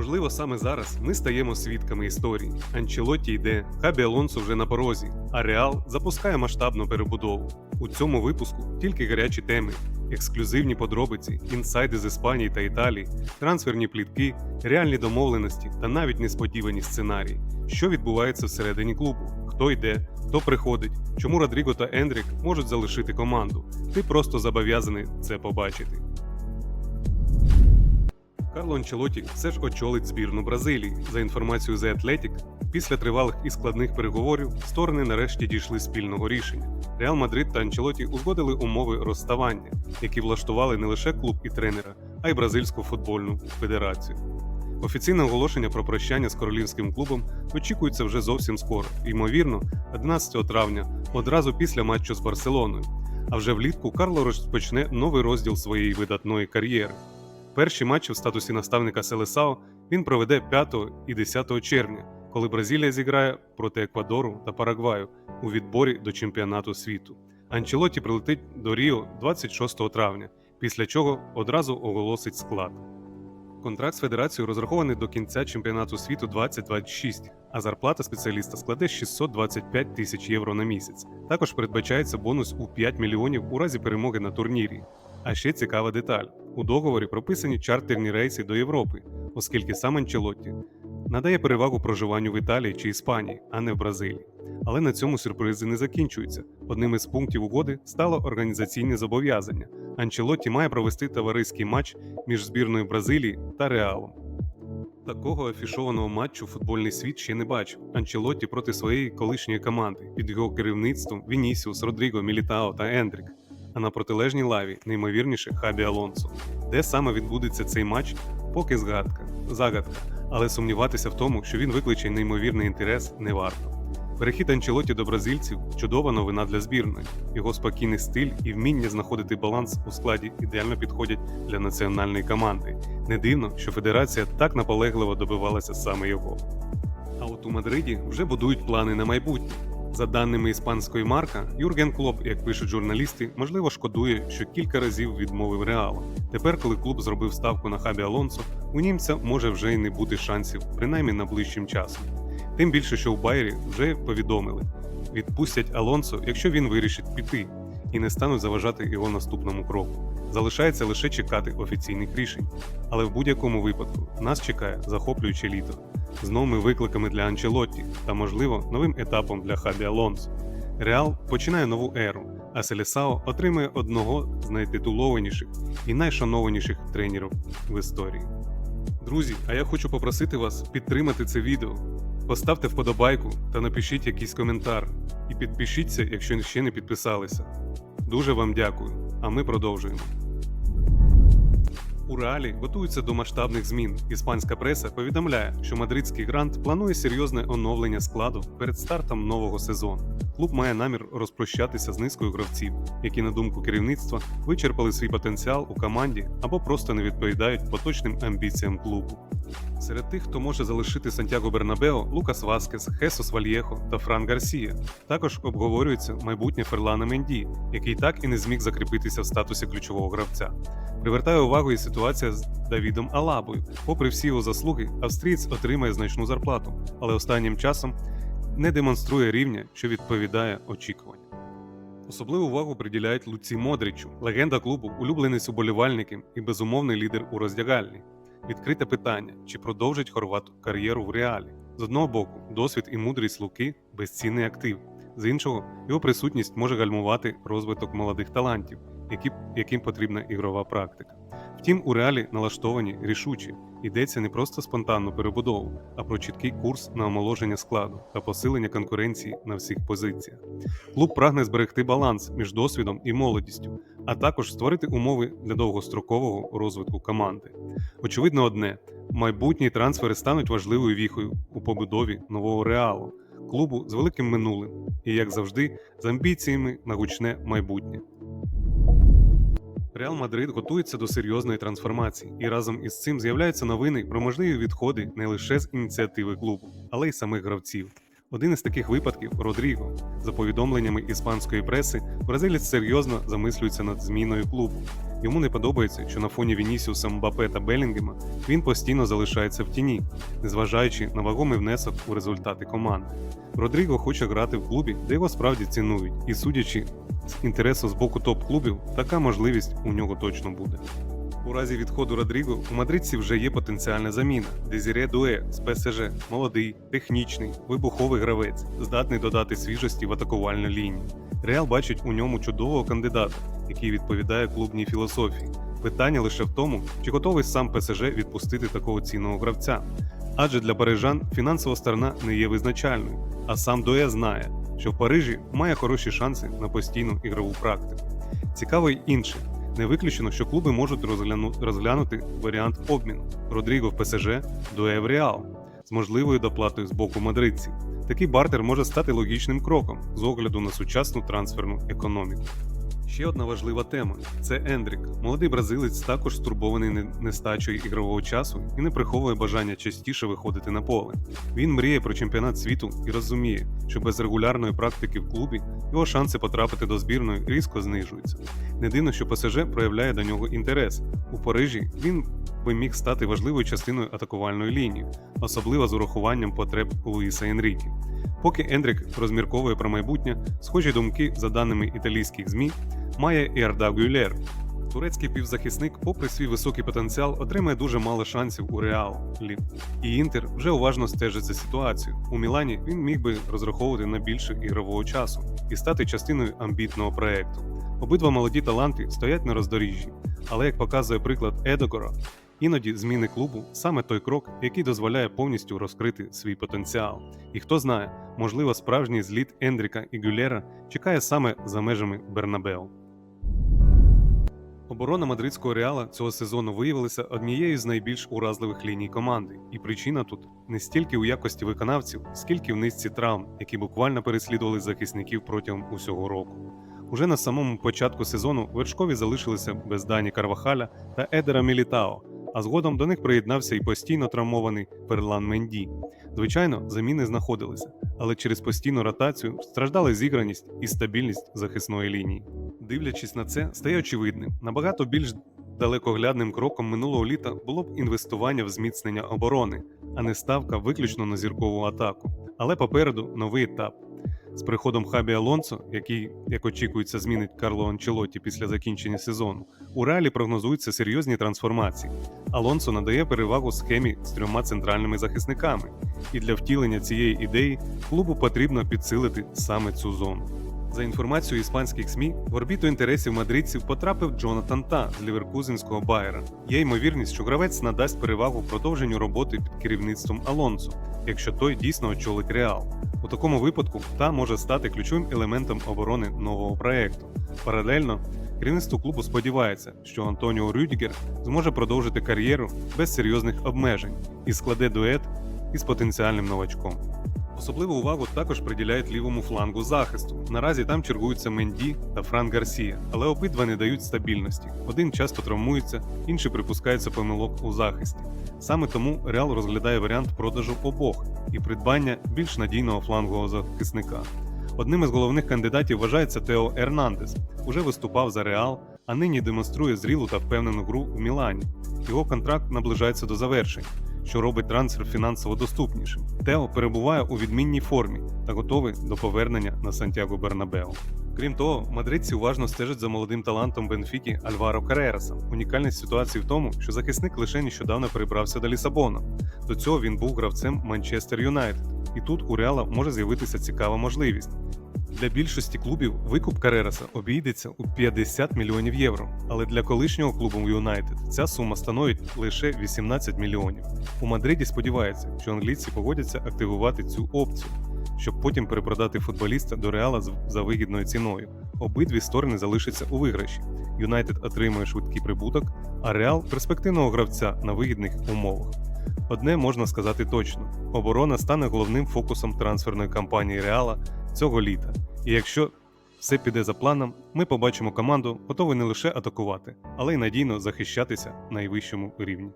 Можливо, саме зараз ми стаємо свідками історії. Анчелотті йде, Хабі Алонсо вже на порозі, а Реал запускає масштабну перебудову. У цьому випуску тільки гарячі теми, ексклюзивні подробиці, інсайди з Іспанії та Італії, трансферні плітки, реальні домовленості та навіть несподівані сценарії, що відбувається всередині клубу, хто йде, хто приходить, чому Родріго та Ендрік можуть залишити команду. Ти просто зобов'язаний це побачити. Карло Анчелоті все ж очолить збірну Бразилії. За інформацією The Athletic, після тривалих і складних переговорів сторони нарешті дійшли спільного рішення. Реал Мадрид та Анчелоті узгодили умови розставання, які влаштували не лише клуб і тренера, а й Бразильську футбольну федерацію. Офіційне оголошення про прощання з королівським клубом очікується вже зовсім скоро, ймовірно, 11 травня, одразу після матчу з Барселоною. А вже влітку Карло розпочне новий розділ своєї видатної кар'єри. Перші матчі в статусі наставника Селесао він проведе 5 і 10 червня, коли Бразилія зіграє проти Еквадору та Парагваю у відборі до чемпіонату світу. Анчелоті прилетить до Ріо 26 травня, після чого одразу оголосить склад. Контракт з федерацією розрахований до кінця чемпіонату світу 2026, а зарплата спеціаліста складе 625 тисяч євро на місяць. Також передбачається бонус у 5 мільйонів у разі перемоги на турнірі. А ще цікава деталь: у договорі прописані чартерні рейси до Європи, оскільки сам Анчелотті надає перевагу проживанню в Італії чи Іспанії, а не в Бразилії. Але на цьому сюрпризи не закінчуються. Одним із пунктів угоди стало організаційне зобов'язання. Анчелотті має провести товариський матч між збірною Бразилії та Реалом. Такого афішованого матчу футбольний світ ще не бачив. Анчелотті проти своєї колишньої команди під його керівництвом Вінісіус, Родріго, Мілітао та Ендрік. А на протилежній лаві неймовірніше Хабі Алонсо. Де саме відбудеться цей матч, поки згадка, загадка, але сумніватися в тому, що він викличе неймовірний інтерес, не варто. Перехід Анчелоті до бразильців чудова новина для збірної. Його спокійний стиль і вміння знаходити баланс у складі ідеально підходять для національної команди. Не дивно, що федерація так наполегливо добивалася саме його. А от у Мадриді вже будують плани на майбутнє. За даними іспанської марка, Юрген Клоп, як пишуть журналісти, можливо шкодує, що кілька разів відмовив Реалу. Тепер, коли клуб зробив ставку на хабі Алонсо, у німця може вже й не бути шансів, принаймні найближчим часом. Тим більше, що у Байері вже повідомили, відпустять Алонсо, якщо він вирішить піти, і не стануть заважати його наступному кроку. Залишається лише чекати офіційних рішень. Але в будь-якому випадку нас чекає захоплююче літо з новими викликами для Анчелотті та, можливо, новим етапом для Хабі Алонсо. Реал починає нову еру, а Селесао отримує одного з найтитулованіших і найшанованіших тренерів в історії. Друзі, а я хочу попросити вас підтримати це відео. Поставте вподобайку та напишіть якийсь коментар. І підпишіться, якщо ще не підписалися. Дуже вам дякую, а ми продовжуємо. У реалі готуються до масштабних змін. Іспанська преса повідомляє, що мадридський грант планує серйозне оновлення складу перед стартом нового сезону. Клуб має намір розпрощатися з низкою гравців, які, на думку керівництва, вичерпали свій потенціал у команді або просто не відповідають поточним амбіціям клубу. Серед тих, хто може залишити Сантьяго Бернабео, Лукас Васкес, Хесус Вальєхо та Фран Гарсія. Також обговорюється майбутнє Ферлана Менді, який так і не зміг закріпитися в статусі ключового гравця. Привертає увагу і ситуація з Давідом Алабою. Попри всі його заслуги, австрієць отримає значну зарплату, але останнім часом не демонструє рівня, що відповідає очікуванням. Особливу увагу приділяють Луці Модричу, легенда клубу, улюбленець уболівальників і безумовний лідер у роздягальні. Відкрите питання, чи продовжить хорват кар'єру в реалі. З одного боку, досвід і мудрість Луки безцінний актив, з іншого, його присутність може гальмувати розвиток молодих талантів, яким потрібна ігрова практика. Втім, у реалі налаштовані рішучі. Йдеться не просто спонтанну перебудову, а про чіткий курс на омоложення складу та посилення конкуренції на всіх позиціях. Клуб прагне зберегти баланс між досвідом і молодістю, а також створити умови для довгострокового розвитку команди. Очевидно, одне: майбутні трансфери стануть важливою віхою у побудові нового реалу, клубу з великим минулим і, як завжди, з амбіціями на гучне майбутнє. Реал Мадрид готується до серйозної трансформації, і разом із цим з'являються новини про можливі відходи не лише з ініціативи клубу, але й самих гравців. Один із таких випадків Родріго. За повідомленнями іспанської преси, бразилець серйозно замислюється над зміною клубу. Йому не подобається, що на фоні Вінісіуса Мбапе та Белінгема він постійно залишається в тіні, незважаючи на вагомий внесок у результати команди. Родріго хоче грати в клубі, де його справді цінують, і судячи з інтересу з боку топ-клубів, така можливість у нього точно буде. У разі відходу Родріго у мадридці вже є потенціальна заміна. Дезіре Дуе з ПСЖ молодий, технічний, вибуховий гравець, здатний додати свіжості в атакувальну лінію. Реал бачить у ньому чудового кандидата, який відповідає клубній філософії. Питання лише в тому, чи готовий сам ПСЖ відпустити такого цінного гравця. Адже для парижан фінансова сторона не є визначальною, а сам Дуе знає, що в Парижі має хороші шанси на постійну ігрову практику. Цікаво й інше. Не виключено, що клуби можуть розгляну... розглянути варіант обміну Родріго в ПСЖ Дуе в Реал з можливою доплатою з боку мадридців. Такий бартер може стати логічним кроком з огляду на сучасну трансферну економіку. Ще одна важлива тема це Ендрік. Молодий бразилець також стурбований не- нестачею ігрового часу і не приховує бажання частіше виходити на поле. Він мріє про чемпіонат світу і розуміє, що без регулярної практики в клубі його шанси потрапити до збірної різко знижуються. Не дивно, що ПСЖ проявляє до нього інтерес. У Парижі він би міг стати важливою частиною атакувальної лінії, особливо з урахуванням потреб Луїса Енрікі. Поки Ендрік розмірковує про майбутнє, схожі думки, за даними італійських ЗМІ, має і Арда Гюлєр. Турецький півзахисник, попри свій високий потенціал, отримає дуже мало шансів у Реалі. І Інтер вже уважно стежить за ситуацією. У Мілані він міг би розраховувати на більше ігрового часу і стати частиною амбітного проекту. Обидва молоді таланти стоять на роздоріжжі, але як показує приклад Едогора, іноді зміни клубу саме той крок, який дозволяє повністю розкрити свій потенціал. І хто знає, можливо, справжній зліт Ендріка і Гюлєра чекає саме за межами Бернабеу. Оборона мадридського реала цього сезону виявилася однією з найбільш уразливих ліній команди, і причина тут не стільки у якості виконавців, скільки в низці травм, які буквально переслідували захисників протягом усього року. Уже на самому початку сезону вершкові залишилися без Дані Карвахаля та Едера Мілітао, а згодом до них приєднався і постійно травмований Перлан Менді. Звичайно, заміни знаходилися, але через постійну ротацію страждали зіграність і стабільність захисної лінії. Дивлячись на це, стає очевидним, набагато більш далекоглядним кроком минулого літа було б інвестування в зміцнення оборони, а не ставка виключно на зіркову атаку. Але попереду новий етап. З приходом Хабі Алонсо, який, як очікується, змінить Карло Анчелотті після закінчення сезону, у реалі прогнозуються серйозні трансформації. Алонсо надає перевагу схемі з трьома центральними захисниками, і для втілення цієї ідеї клубу потрібно підсилити саме цю зону. За інформацією іспанських СМІ, в орбіту інтересів мадридців потрапив Джонатан Та з ліверкузенського Байера. Є ймовірність, що гравець надасть перевагу продовженню роботи під керівництвом Алонсо, якщо той дійсно очолить Реал. У такому випадку та може стати ключовим елементом оборони нового проекту. Паралельно керівництво клубу сподівається, що Антоніо Рюдігер зможе продовжити кар'єру без серйозних обмежень і складе дует із потенціальним новачком. Особливу увагу також приділяють лівому флангу захисту. Наразі там чергуються Менді та Фран Гарсія, але обидва не дають стабільності. Один часто травмується, інший припускається помилок у захисті. Саме тому Реал розглядає варіант продажу обох і придбання більш надійного флангового захисника. Одним із головних кандидатів вважається Тео Ернандес. Уже виступав за Реал, а нині демонструє зрілу та впевнену гру в Мілані. Його контракт наближається до завершення, що робить трансфер фінансово доступнішим. Тео перебуває у відмінній формі та готовий до повернення на Сантьяго Бернабеу. Крім того, мадридці уважно стежать за молодим талантом Бенфіки Альваро Карераса. Унікальність ситуації в тому, що захисник лише нещодавно перебрався до Лісабона. До цього він був гравцем Манчестер Юнайтед, і тут у Реала може з'явитися цікава можливість. Для більшості клубів викуп Карераса обійдеться у 50 мільйонів євро, але для колишнього клубу Юнайтед ця сума становить лише 18 мільйонів. У Мадриді сподіваються, що англійці погодяться активувати цю опцію, щоб потім перепродати футболіста до Реала за вигідною ціною. Обидві сторони залишаться у виграші. Юнайтед отримує швидкий прибуток, а Реал перспективного гравця на вигідних умовах. Одне можна сказати точно: оборона стане головним фокусом трансферної кампанії Реала цього літа. І якщо все піде за планом, ми побачимо команду, готову не лише атакувати, але й надійно захищатися на найвищому рівні.